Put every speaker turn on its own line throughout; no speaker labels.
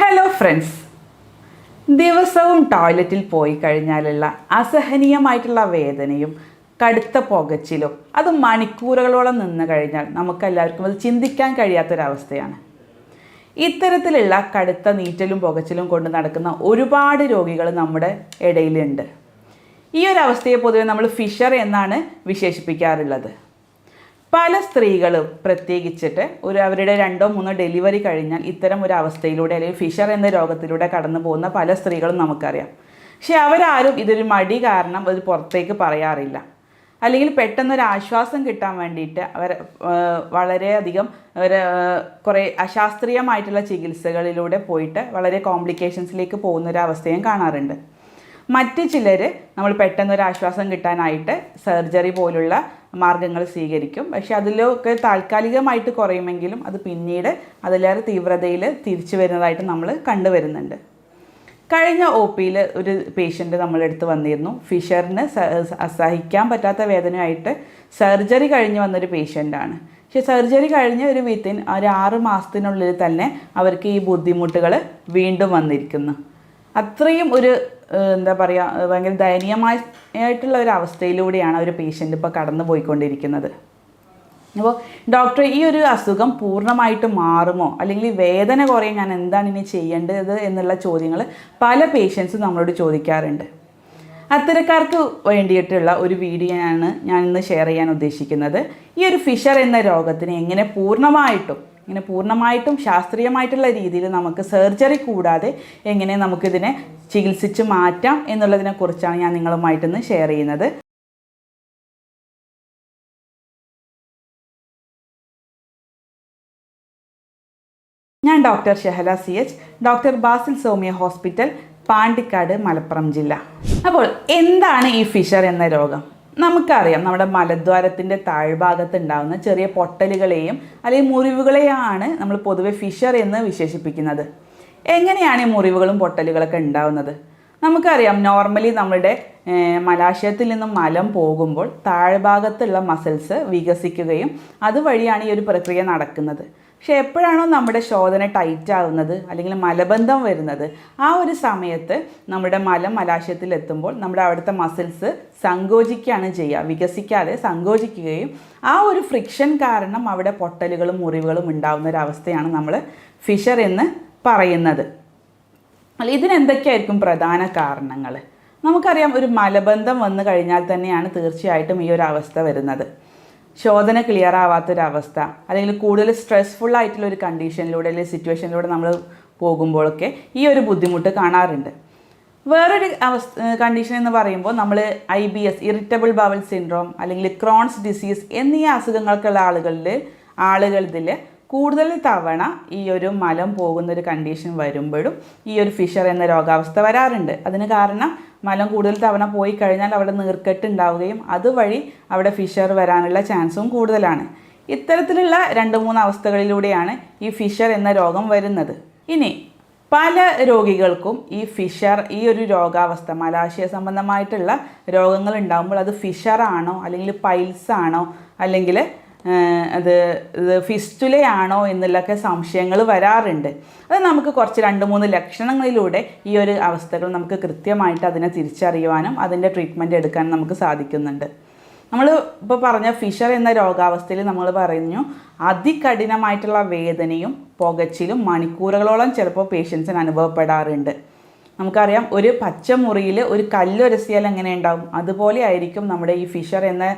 Hello friends ദിവസവും ടോയ്ലറ്റിൽ പോയി കഴിഞ്ഞാലുള്ള അസഹനീയമായിട്ടുള്ള വേദനയും കടുത്ത പുകച്ചിലും അത് മണിക്കൂറുകളോളം നിന്ന് കഴിഞ്ഞാൽ നമുക്കെല്ലാവർക്കും അത് ചിന്തിക്കാൻ കഴിയാത്തൊരവസ്ഥയാണ്. ഇത്തരത്തിലുള്ള കടുത്ത നീറ്റലും പുകച്ചിലും കൊണ്ട് നടക്കുന്ന ഒരുപാട് രോഗികൾ നമ്മുടെ ഇടയിലുണ്ട്. ഈ ഒരു അവസ്ഥയെ പൊതുവെ നമ്മൾ ഫിഷർ എന്നാണ് വിശേഷിപ്പിക്കാറുള്ളത്. പല സ്ത്രീകളും പ്രത്യേകിച്ചിട്ട് ഒരു അവരുടെ രണ്ടോ മൂന്നോ ഡെലിവറി കഴിഞ്ഞാൽ ഇത്തരം ഒരു അവസ്ഥയിലൂടെ അല്ലെങ്കിൽ ഫിഷർ എന്ന രോഗത്തിലൂടെ കടന്നു പോകുന്ന പല സ്ത്രീകളും നമുക്കറിയാം. പക്ഷെ അവരാരും ഇതൊരു മടി കാരണം അത് പുറത്തേക്ക് പറയാറില്ല. അല്ലെങ്കിൽ പെട്ടെന്നൊരു ആശ്വാസം കിട്ടാൻ വേണ്ടിയിട്ട് അവർ വളരെയധികം അവർ കുറേ അശാസ്ത്രീയമായിട്ടുള്ള ചികിത്സകളിലൂടെ പോയിട്ട് വളരെ കോംപ്ലിക്കേഷൻസിലേക്ക് പോകുന്ന ഒരു അവസ്ഥയും കാണാറുണ്ട്. മറ്റ് ചിലർ നമ്മൾ പെട്ടെന്ന് ഒരു ആശ്വാസം കിട്ടാനായിട്ട് സർജറി പോലുള്ള മാർഗങ്ങൾ സ്വീകരിക്കും. പക്ഷെ അതിലൊക്കെ താൽക്കാലികമായിട്ട് കുറയുമെങ്കിലും അത് പിന്നീട് അതിലേറെ തീവ്രതയിൽ തിരിച്ചു വരുന്നതായിട്ട് നമ്മൾ കണ്ടുവരുന്നുണ്ട്. കഴിഞ്ഞ ഒ പിയിൽ ഒരു പേഷ്യന്റ് നമ്മളെടുത്ത് വന്നിരുന്നു. ഫിഷറിന് സഹിക്കാൻ പറ്റാത്ത വേദനയായിട്ട് സർജറി കഴിഞ്ഞ് വന്നൊരു പേഷ്യന്റാണ് പക്ഷെ സർജറി കഴിഞ്ഞ ഒരു വിത്തിൻ ഒരു ആറ് മാസത്തിനുള്ളിൽ തന്നെ അവർക്ക് ഈ ബുദ്ധിമുട്ടുകൾ വീണ്ടും വന്നിരിക്കുന്നു. അത്രയും ഒരു എന്താ പറയുക ഭയങ്കര ദയനീയമായിട്ടുള്ള ഒരു അവസ്ഥയിലൂടെയാണ് ഒരു പേഷ്യന്റ് ഇപ്പോൾ കടന്നു പോയിക്കൊണ്ടിരിക്കുന്നത് അപ്പോൾ ഡോക്ടർ ഈ ഒരു അസുഖം പൂർണമായിട്ട് മാറുമോ? അല്ലെങ്കിൽ വേദന കുറയും ഞാൻ എന്താണ് ഇനി ചെയ്യേണ്ടത് എന്നുള്ള ചോദ്യങ്ങൾ പല പേഷ്യൻസും നമ്മളോട് ചോദിക്കാറുണ്ട്. അത്തരക്കാർക്ക് വേണ്ടിയിട്ടുള്ള ഒരു വീഡിയോ ആണ് ഞാൻ ഇന്ന് ഷെയർ ചെയ്യാൻ ഉദ്ദേശിക്കുന്നത്. ഈ ഒരു ഫിഷർ എന്ന രോഗത്തിന് എങ്ങനെ പൂർണമായിട്ടും ഇങ്ങനെ പൂർണമായിട്ടും ശാസ്ത്രീയമായിട്ടുള്ള രീതിയിൽ നമുക്ക് സർജറി കൂടാതെ എങ്ങനെ നമുക്കിതിനെ ചികിത്സിച്ച് മാറ്റാം എന്നുള്ളതിനെ കുറിച്ചാണ് ഞാൻ നിങ്ങളുമായിട്ടൊന്ന് ഷെയർ ചെയ്യുന്നത്. ഞാൻ doctor Shehala C H doctor Basil Somiya hospital Pandikkad Malappuram ജില്ല. അപ്പോൾ എന്താണ് ഈ ഫിഷർ എന്ന രോഗം? നമുക്കറിയാം നമ്മുടെ മലദ്വാരത്തിന്റെ താഴ്ഭാഗത്ത് ഉണ്ടാകുന്ന ചെറിയ പൊട്ടലുകളെയും അല്ലെങ്കിൽ മുറിവുകളെയാണ് നമ്മൾ പൊതുവെ ഫിഷർ എന്ന് വിശേഷിപ്പിക്കുന്നത്. എങ്ങനെയാണ് ഈ മുറിവുകളും പൊട്ടലുകളൊക്കെ ഉണ്ടാകുന്നത് നമുക്കറിയാം നോർമലി നമ്മുടെ മലാശയത്തിൽ നിന്നും മലം പോകുമ്പോൾ താഴ്ഭാഗത്തുള്ള മസിൽസ് വികസിക്കുകയും അതുവഴിയാണ് ഈ ഒരു പ്രക്രിയ നടക്കുന്നത്. പക്ഷെ എപ്പോഴാണോ നമ്മുടെ ശോധന ടൈറ്റ് ആവുന്നത് അല്ലെങ്കിൽ മലബന്ധം വരുന്നത് ആ ഒരു സമയത്ത് നമ്മുടെ മലം മലാശയത്തിൽ എത്തുമ്പോൾ നമ്മുടെ അവിടുത്തെ മസിൽസ് സങ്കോചിക്കുകയാണ് ചെയ്യുക. വികസിക്കാതെ സങ്കോചിക്കുകയും ആ ഒരു ഫ്രിക്ഷൻ കാരണം അവിടെ പൊട്ടലുകളും മുറിവുകളും ഉണ്ടാകുന്ന അവസ്ഥയാണ് നമ്മൾ ഫിഷർ എന്ന് പറയുന്നത്. അല്ല ഇതിനെന്തൊക്കെയായിരിക്കും പ്രധാന കാരണങ്ങൾ? നമുക്കറിയാം ഒരു മലബന്ധം വന്നു കഴിഞ്ഞാൽ തന്നെയാണ് തീർച്ചയായിട്ടും ഈ ഒരു അവസ്ഥ വരുന്നത്. ശോധന ക്ലിയർ ആവാത്തൊരവസ്ഥ അല്ലെങ്കിൽ കൂടുതൽ സ്ട്രെസ്ഫുൾ ആയിട്ടുള്ള ഒരു കണ്ടീഷനിലൂടെ അല്ലെങ്കിൽ സിറ്റുവേഷനിലൂടെ നമ്മൾ പോകുമ്പോഴൊക്കെ ഈ ഒരു ബുദ്ധിമുട്ട് കാണാറുണ്ട്. വേറൊരു അവസ്ഥ കണ്ടീഷൻ എന്ന് പറയുമ്പോൾ നമ്മൾ I B S irritable bowel syndrome അല്ലെങ്കിൽ ക്രോൺസ് ഡിസീസ് എന്നീ അസുഖങ്ങൾക്കുള്ള ആളുകളിൽ ആളുകളിൽ കൂടുതൽ തവണ ഈ ഒരു മലം പോകുന്ന ഒരു കണ്ടീഷൻ വരുമ്പോഴും ഈ ഒരു ഫിഷർ എന്ന രോഗാവസ്ഥ വരാറുണ്ട്. അതിന് കാരണം മലം കൂടുതൽ തവണ പോയി കഴിഞ്ഞാൽ അവിടെ നീർക്കെട്ട് ഉണ്ടാവുകയും അതുവഴി അവിടെ ഫിഷർ വരാനുള്ള ചാൻസും കൂടുതലാണ്. ഇത്തരത്തിലുള്ള രണ്ട് മൂന്ന് അവസ്ഥകളിലൂടെയാണ് ഈ ഫിഷർ എന്ന രോഗം വരുന്നത്. ഇനി പല രോഗികൾക്കും ഈ ഫിഷർ ഈ ഒരു രോഗാവസ്ഥ മലാശയ സംബന്ധമായിട്ടുള്ള രോഗങ്ങൾ ഉണ്ടാകുമ്പോൾ അത് ഫിഷറാണോ അല്ലെങ്കിൽ പൈൽസ് ആണോ അല്ലെങ്കിൽ അത് ഇത് ഫിസ്റ്റുലയാണോ എന്നുള്ളൊക്കെ സംശയങ്ങൾ വരാറുണ്ട്. അത് നമുക്ക് കുറച്ച് രണ്ട് മൂന്ന് ലക്ഷണങ്ങളിലൂടെ ഈ ഒരു അവസ്ഥകൾ നമുക്ക് കൃത്യമായിട്ട് അതിനെ തിരിച്ചറിയുവാനും അതിന്റെ ട്രീറ്റ്മെന്റ് എടുക്കാനും നമുക്ക് സാധിക്കുന്നുണ്ട്. നമ്മൾ ഇപ്പോൾ പറഞ്ഞ ഫിഷർ എന്ന രോഗാവസ്ഥയിൽ നമ്മൾ പറഞ്ഞു അതികഠിനമായിട്ടുള്ള വേദനയും പുകച്ചിലും മണിക്കൂറുകളോളം ചിലപ്പോൾ പേഷ്യൻസിന് അനുഭവപ്പെടാറുണ്ട്. നമുക്കറിയാം ഒരു പച്ചമുറിയിൽ ഒരു കല്ലൊരസിയാൽ എങ്ങനെ ഉണ്ടാവും? അതുപോലെ ആയിരിക്കും നമ്മുടെ ഈ ഫിഷർ എന്ന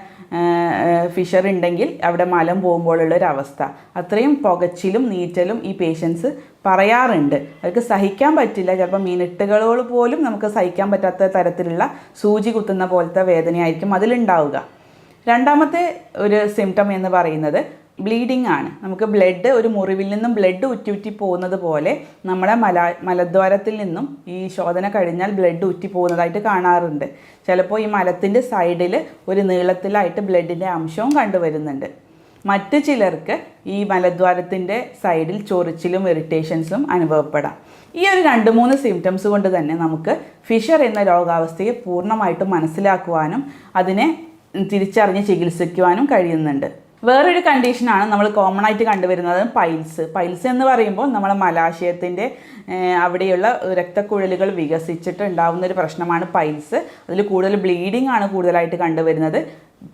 ഫിഷർ ഉണ്ടെങ്കിൽ അവിടെ മലം പോകുമ്പോഴുള്ള ഒരു അവസ്ഥ. അത്രയും പുകച്ചിലും നീറ്റലും ഈ പേഷ്യൻസ് പറയാറുണ്ട്. അവർക്ക് സഹിക്കാൻ പറ്റില്ല. ചിലപ്പോൾ മിനിറ്റുകൾ പോലും നമുക്ക് സഹിക്കാൻ പറ്റാത്ത തരത്തിലുള്ള സൂചി കുത്തുന്ന പോലത്തെ വേദനയായിരിക്കും അതിലുണ്ടാവുക. രണ്ടാമത്തെ ഒരു സിംറ്റം എന്ന് പറയുന്നത് ബ്ലീഡിംഗ് ആണ്. നമുക്ക് ബ്ലഡ് ഒരു മുറിവിൽ നിന്നും ബ്ലഡ് ഉറ്റി പോകുന്നത് പോലെ നമ്മുടെ മല മലദ്വാരത്തിൽ നിന്നും ഈ ശോധന കഴിഞ്ഞാൽ ബ്ലഡ് ഉറ്റി പോകുന്നതായിട്ട് കാണാറുണ്ട്. ചിലപ്പോൾ ഈ മലത്തിന്റെ സൈഡിൽ ഒരു നീളത്തിലായിട്ട് ബ്ലഡിന്റെ അംശവും കണ്ടുവരുന്നുണ്ട്. മറ്റ് ചിലർക്ക് ഈ മലദ്വാരത്തിന്റെ സൈഡിൽ ചൊറിച്ചിലും ഇറിറ്റേഷൻസും അനുഭവപ്പെടാം. ഈ ഒരു രണ്ട് മൂന്ന് സിംറ്റംസ് കൊണ്ട് തന്നെ നമുക്ക് ഫിഷർ എന്ന രോഗാവസ്ഥയെ പൂർണമായിട്ടും മനസ്സിലാക്കുവാനും അതിനെ തിരിച്ചറിഞ്ഞ് ചികിത്സിക്കുവാനും കഴിയുന്നുണ്ട്. വേറൊരു കണ്ടീഷനാണ് നമ്മൾ കോമൺ ആയിട്ട് കണ്ടുവരുന്നത് പൈൽസ് പൈൽസ് എന്ന് പറയുമ്പോൾ നമ്മളെ മലാശയത്തിന്റെ അവിടെയുള്ള രക്തക്കുഴലുകൾ വികസിച്ചിട്ട് ഉണ്ടാകുന്ന ഒരു പ്രശ്നമാണ് പൈൽസ് അതിൽ കൂടുതൽ ബ്ലീഡിംഗ് ആണ് കൂടുതലായിട്ട് കണ്ടുവരുന്നത്.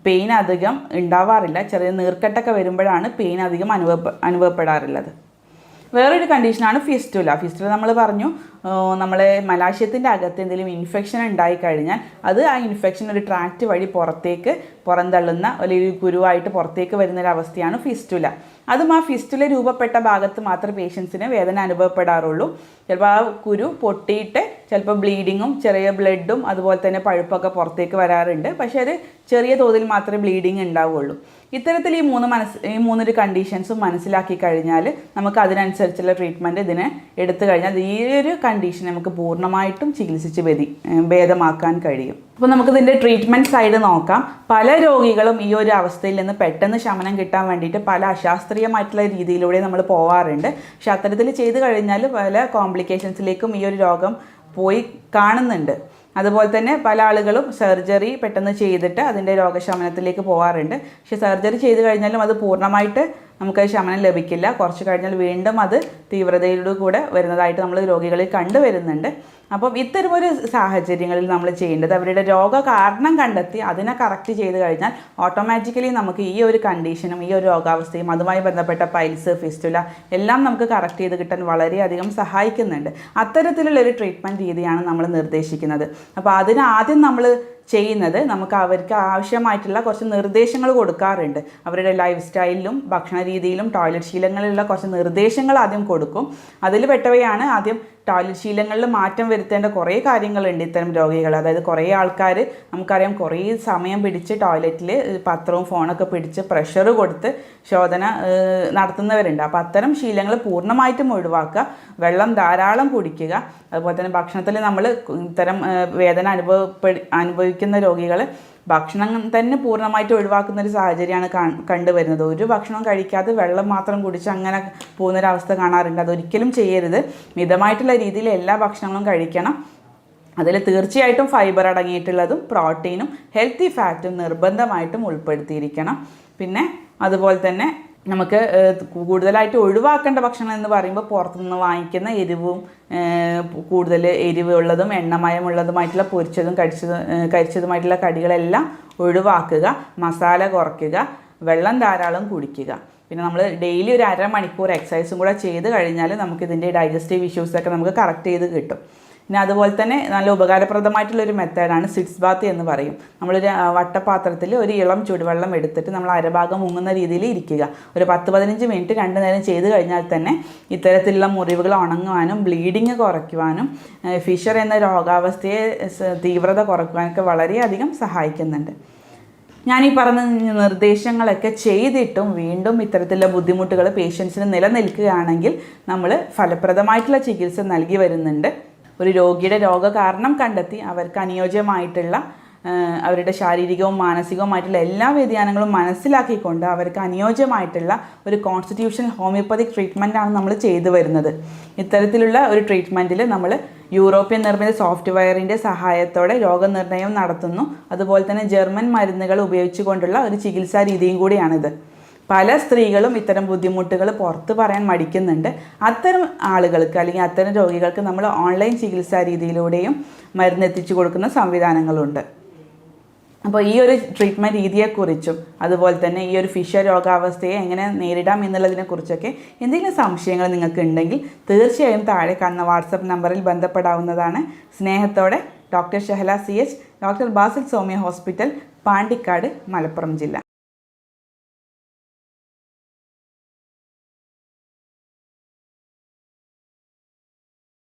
പെയിൻ അധികം ഉണ്ടാവാറില്ല. ചെറിയ നീർക്കെട്ടൊക്കെ വരുമ്പോഴാണ് പെയിൻ അധികം അനുഭവ അനുഭവപ്പെടാറുള്ളത്. വേറൊരു കണ്ടീഷനാണ് ഫിസ്റ്റുല ഫിസ്റ്റുല നമ്മൾ പറഞ്ഞു നമ്മൾ മലാശയത്തിന്റെ അകത്ത് എന്തെങ്കിലും ഇൻഫെക്ഷൻ ഉണ്ടായി കഴിഞ്ഞാൽ അത് ആ ഇൻഫെക്ഷൻ ഒരു ട്രാക്റ്റ് വഴി പുറത്തേക്ക് പുറന്തള്ളുന്ന അല്ലെങ്കിൽ കുരുവായിട്ട് പുറത്തേക്ക് വരുന്ന ഒരു അവസ്ഥയാണ് ഫിസ്റ്റുല അതും ആ ഫിസ്റ്റുല രൂപപ്പെട്ട ഭാഗത്ത് മാത്രമേ പേഷ്യൻസിന് വേദന അനുഭവപ്പെടാറുള്ളൂ. ചിലപ്പോൾ ആ കുരു പൊട്ടിയിട്ട് ചിലപ്പോൾ ബ്ലീഡിങ്ങും ചെറിയ ബ്ലഡും അതുപോലെ തന്നെ പഴുപ്പൊക്കെ പുറത്തേക്ക് വരാറുണ്ട്. പക്ഷേ അത് ചെറിയ തോതിൽ മാത്രമേ ബ്ലീഡിങ് ഉണ്ടാവുകയുള്ളൂ. ഇത്തരത്തിൽ ഈ മൂന്ന് മനസ്സ് ഈ മൂന്നൊരു കണ്ടീഷൻസും മനസ്സിലാക്കി കഴിഞ്ഞാൽ നമുക്ക് അതിനനുസരിച്ചുള്ള ട്രീറ്റ്മെന്റ് ഇതിനെ എടുത്തു കഴിഞ്ഞാൽ ഈ ഒരു കണ്ടീഷൻ നമുക്ക് പൂർണമായിട്ടും ചികിത്സിച്ച് ഭേദി ഭേദമാക്കാൻ കഴിയും. അപ്പോൾ നമുക്ക് ഇതിന്റെ ട്രീറ്റ്മെന്റ് സൈഡ് നോക്കാം. പല രോഗികളും ഈ ഒരു അവസ്ഥയിൽ നിന്ന് പെട്ടെന്ന് ശമനം കിട്ടാൻ വേണ്ടിയിട്ട് പല അശാസ്ത്രീയമായിട്ടുള്ള രീതിയിലൂടെ നമ്മൾ പോവാറുണ്ട്. പക്ഷെ അത്തരത്തിൽ ചെയ്തു കഴിഞ്ഞാൽ പല കോംപ്ലിക്കേഷൻസിലേക്കും ഈ ഒരു രോഗം പോയി കാണുന്നുണ്ട്. അതുപോലെ തന്നെ പല ആളുകളും സർജറി പെട്ടെന്ന് ചെയ്തിട്ട് അതിന്റെ രോഗശമനത്തിലേക്ക് പോകാറുണ്ട് പക്ഷേ സർജറി ചെയ്ത് കഴിഞ്ഞാലും അത് പൂർണമായിട്ട് നമുക്ക് ശമനം ലഭിക്കില്ല. കുറച്ച് കഴിഞ്ഞാൽ വീണ്ടും അത് തീവ്രതയിലൂടെ കൂടെ വരുന്നതായിട്ട് നമ്മൾ രോഗികളിൽ കണ്ടുവരുന്നുണ്ട് അപ്പം ഇത്തരമൊരു സാഹചര്യങ്ങളിൽ നമ്മൾ ചെയ്യേണ്ടത് അവരുടെ രോഗ കാരണം കണ്ടെത്തി അതിനെ കറക്റ്റ് ചെയ്ത് കഴിഞ്ഞാൽ ഓട്ടോമാറ്റിക്കലി നമുക്ക് ഈ ഒരു കണ്ടീഷനും ഈ ഒരു രോഗാവസ്ഥയും അതുമായി ബന്ധപ്പെട്ട പൈൽസ് ഫിസ്റ്റുല എല്ലാം നമുക്ക് കറക്റ്റ് ചെയ്ത് കിട്ടാൻ വളരെയധികം സഹായിക്കുന്നുണ്ട്. അത്തരത്തിലുള്ള ഒരു ട്രീറ്റ്മെന്റ് രീതിയാണ് നമ്മൾ നിർദ്ദേശിക്കുന്നത്. അപ്പോൾ അതിനാദ്യം നമ്മൾ ചെയ്യുന്നത് നമുക്ക് അവർക്ക് ആവശ്യമായിട്ടുള്ള കുറച്ച് നിർദ്ദേശങ്ങൾ കൊടുക്കാറുണ്ട്. അവരുടെ ലൈഫ് സ്റ്റൈലിലും ഭക്ഷണ രീതിയിലും ടോയ്ലറ്റ് ശീലങ്ങളിലുള്ള കുറച്ച് നിർദ്ദേശങ്ങൾ ആദ്യം കൊടുക്കും. അതിൽ പെട്ടവയാണ് ആദ്യം ടോയ്ലറ്റ് ശീലങ്ങളിൽ മാറ്റം വരുത്തേണ്ട കുറേ കാര്യങ്ങളുണ്ട് ഇത്തരം രോഗികൾ. അതായത് കുറേ ആൾക്കാർ നമുക്കറിയാം കുറേ സമയം പിടിച്ച് ടോയ്ലറ്റിൽ പത്രവും ഫോണൊക്കെ പിടിച്ച് പ്രഷർ കൊടുത്ത് ശോധന നടത്തുന്നവരുണ്ട്. അപ്പോൾ അത്തരം ശീലങ്ങൾ പൂർണമായിട്ടും ഒഴിവാക്കുക വെള്ളം ധാരാളം കുടിക്കുക അതുപോലെ തന്നെ ഭക്ഷണത്തിൽ നമ്മൾ ഇത്തരം വേദന അനുഭവപ്പെടു അനുഭവിക്കുന്ന രോഗികൾ ഭക്ഷണം തന്നെ പൂർണമായിട്ട് ഒഴിവാക്കുന്ന ഒരു സാഹചര്യമാണ് കണ്ടുവരുന്നത്. ഒരു ഭക്ഷണം കഴിക്കാതെ വെള്ളം മാത്രം കുടിച്ച് അങ്ങനെ പോകുന്നൊരവസ്ഥ കാണാറുണ്ട്. അതൊരിക്കലും ചെയ്യരുത്. മിതമായിട്ടുള്ള രീതിയിൽ എല്ലാ ഭക്ഷണങ്ങളും കഴിക്കണം. അതിൽ തീർച്ചയായിട്ടും ഫൈബർ അടങ്ങിയിട്ടുള്ളതും പ്രോട്ടീനും ഹെൽത്തി ഫാറ്റും നിർബന്ധമായിട്ടും ഉൾപ്പെടുത്തിയിരിക്കണം. പിന്നെ അതുപോലെ തന്നെ നമുക്ക് കൂടുതലായിട്ട് ഒഴിവാക്കേണ്ട ഭക്ഷണം എന്ന് പറയുമ്പോൾ പുറത്തുനിന്ന് വാങ്ങിക്കുന്ന എരിവും കൂടുതൽ എരിവുള്ളതും എണ്ണമയമുള്ളതുമായിട്ടുള്ള പൊരിച്ചതും കടിച്ചതും കരിച്ചതുമായിട്ടുള്ള കടികളെല്ലാം ഒഴിവാക്കുക മസാല കുറയ്ക്കുക വെള്ളം ധാരാളം കുടിക്കുക. പിന്നെ നമ്മൾ ഡെയിലി ഒരു അരമണിക്കൂർ എക്സസൈസും കൂടെ ചെയ്ത് കഴിഞ്ഞാൽ നമുക്ക് ഇതിന്റെ ഡൈജസ്റ്റീവ് ഇഷ്യൂസൊക്കെ നമുക്ക് കറക്റ്റ് ചെയ്ത് കിട്ടും. പിന്നെ അതുപോലെ തന്നെ നല്ല ഉപകാരപ്രദമായിട്ടുള്ളൊരു മെത്തേഡാണ് സിറ്റ്സ് ബാത്ത് എന്ന് പറയും. നമ്മളൊരു വട്ടപാത്രത്തിൽ ഒരു ഇളം ചൂടുവെള്ളം എടുത്തിട്ട് നമ്മൾ അരഭാഗം മുങ്ങുന്ന രീതിയിൽ ഇരിക്കുക. ഒരു പത്ത് പതിനഞ്ച് മിനിറ്റ് രണ്ട് നേരം ചെയ്ത് കഴിഞ്ഞാൽ തന്നെ ഇത്തരത്തിലുള്ള മുറിവുകൾ ഉണങ്ങുവാനും ബ്ലീഡിങ് കുറയ്ക്കുവാനും ഫിഷർ എന്ന രോഗാവസ്ഥയെ തീവ്രത കുറയ്ക്കുവാനൊക്കെ വളരെയധികം സഹായിക്കുന്നുണ്ട്. ഞാൻ ഈ പറഞ്ഞ നിർദ്ദേശങ്ങളൊക്കെ ചെയ്തിട്ടും വീണ്ടും ഇത്തരത്തിലുള്ള ബുദ്ധിമുട്ടുകൾ പേഷ്യൻസിന് നിലനിൽക്കുകയാണെങ്കിൽ നമ്മൾ ഫലപ്രദമായിട്ടുള്ള ചികിത്സ നൽകി വരുന്നുണ്ട്. ഒരു രോഗിയുടെ രോഗ കാരണം കണ്ടെത്തി അവർക്ക് അനുയോജ്യമായിട്ടുള്ള അവരുടെ ശാരീരികവും മാനസികവുമായിട്ടുള്ള എല്ലാ വ്യതിയാനങ്ങളും മനസ്സിലാക്കിക്കൊണ്ട് അവർക്ക് അനുയോജ്യമായിട്ടുള്ള ഒരു കോൺസ്റ്റിറ്റ്യൂഷണൽ ഹോമിയോപ്പതിക് ട്രീറ്റ്മെന്റാണ് നമ്മൾ ചെയ്തു വരുന്നത്. ഇത്തരത്തിലുള്ള ഒരു ട്രീറ്റ്മെന്റിൽ നമ്മൾ യൂറോപ്യൻ നിർമ്മിത സോഫ്റ്റ്വെയറിന്റെ സഹായത്തോടെ രോഗനിർണയം നടത്തുന്നു. അതുപോലെ തന്നെ ജർമ്മൻ മരുന്നുകൾ ഉപയോഗിച്ചുകൊണ്ടുള്ള ഒരു ചികിത്സാ രീതിയും കൂടിയാണിത്. പല സ്ത്രീകളും ഇത്തരം ബുദ്ധിമുട്ടുകൾ പുറത്ത് പറയാൻ മടിക്കുന്നുണ്ട്. അത്തരം ആളുകൾക്ക് അല്ലെങ്കിൽ അത്തരം രോഗികൾക്ക് നമ്മൾ ഓൺലൈൻ ചികിത്സാ രീതിയിലൂടെയും മരുന്ന് എത്തിച്ചു കൊടുക്കുന്ന സംവിധാനങ്ങളുണ്ട്. അപ്പോൾ ഈ ഒരു ട്രീറ്റ്മെന്റ് രീതിയെക്കുറിച്ചും അതുപോലെ തന്നെ ഈ ഒരു ഫിഷ രോഗാവസ്ഥയെ എങ്ങനെ നേരിടാം എന്നുള്ളതിനെക്കുറിച്ചൊക്കെ എന്തെങ്കിലും സംശയങ്ങൾ നിങ്ങൾക്ക് ഉണ്ടെങ്കിൽ തീർച്ചയായും താഴെ കാണുന്ന വാട്സപ്പ് നമ്പറിൽ ബന്ധപ്പെടാവുന്നതാണ്. സ്നേഹത്തോടെ doctor Shahala C H doctor Basil Somya hospital Pandikkad Malappuram ജില്ല.